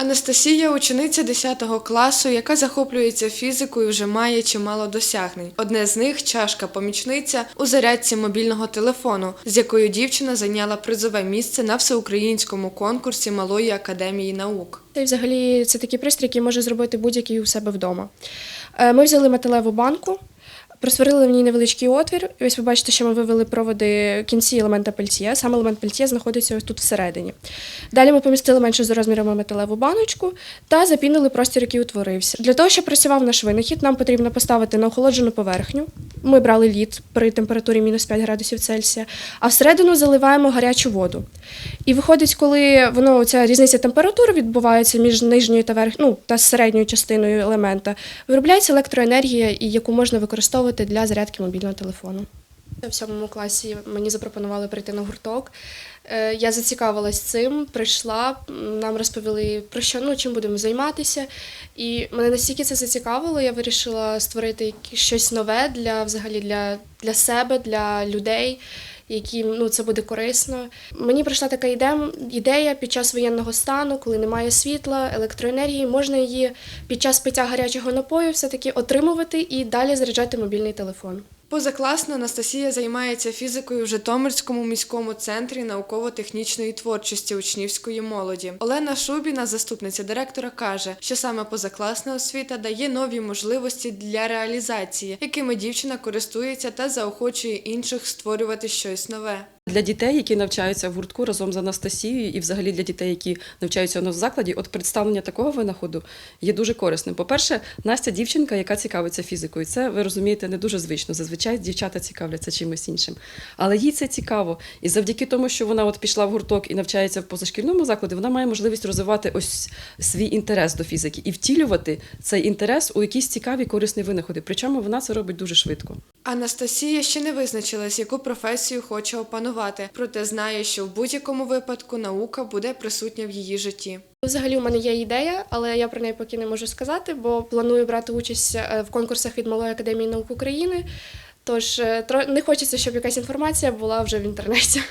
Анастасія учениця 10 класу, яка захоплюється фізикою, вже має чимало досягнень. Одне з них чашка помічниця у зарядці мобільного телефону, з якою дівчина зайняла призове місце на всеукраїнському конкурсі Малої академії наук. Й взагалі це такий пристрій, який може зробити будь-який у себе вдома. Е, Ми взяли металеву банку, просварили в ній невеличкий отвір. І ось ви бачите, що ми вивели проводи кінці елемента пельтє. Саме елемент пельтє знаходиться ось тут всередині. Далі ми помістили менше за розмірами металеву баночку та запінили простір, який утворився. Для того, щоб працював наш винахід, нам потрібно поставити на охолоджену поверхню. Ми брали лід при температурі мінус 5 градусів Цельсія, а всередину заливаємо гарячу воду. І виходить, коли воно ця різниця температури відбувається між нижньою та верх, ну, та середньою частиною елемента, виробляється електроенергія, яку можна використовувати для зарядки мобільного телефону. В сьомому класі мені запропонували прийти на гурток. Е, Я зацікавилась цим, прийшла, нам розповіли про що ну, чим будемо займатися. І мене настільки це зацікавило, я вирішила створити щось нове для взагалі для, для себе, для людей, яким ну, це буде корисно. Мені прийшла така ідея, під час воєнного стану, коли немає світла, електроенергії, можна її під час пиття гарячого напою все-таки отримувати і далі заряджати мобільний телефон. Позакласно Анастасія займається фізикою в Житомирському міському центрі науково-технічної творчості учнівської молоді. Олена Шубіна, заступниця директора, каже, що саме позакласна освіта дає нові можливості для реалізації, якими дівчина користується та заохочує інших створювати щось нове. Для дітей, які навчаються в гуртку разом з Анастасією, і взагалі для дітей, які навчаються у нас в закладі, от представлення такого винаходу є дуже корисним. По-перше, Настя дівчинка, яка цікавиться фізикою. Це ви розумієте не дуже звично. Зазвичай дівчата цікавляться чимось іншим. Але їй це цікаво. І завдяки тому, що вона от пішла в гурток і навчається в позашкільному закладі, вона має можливість розвивати ось свій інтерес до фізики і втілювати цей інтерес у якісь цікаві корисні винаходи. Причому вона це робить дуже швидко. Анастасія ще не визначилась, яку професію хоче опанувати, проте знає, що в будь-якому випадку наука буде присутня в її житті. Взагалі у мене є ідея, але я про неї поки не можу сказати, бо планую брати участь е, в конкурсах від Малої академії наук України. Тож е, не хочеться, щоб якась інформація була вже в інтернеті.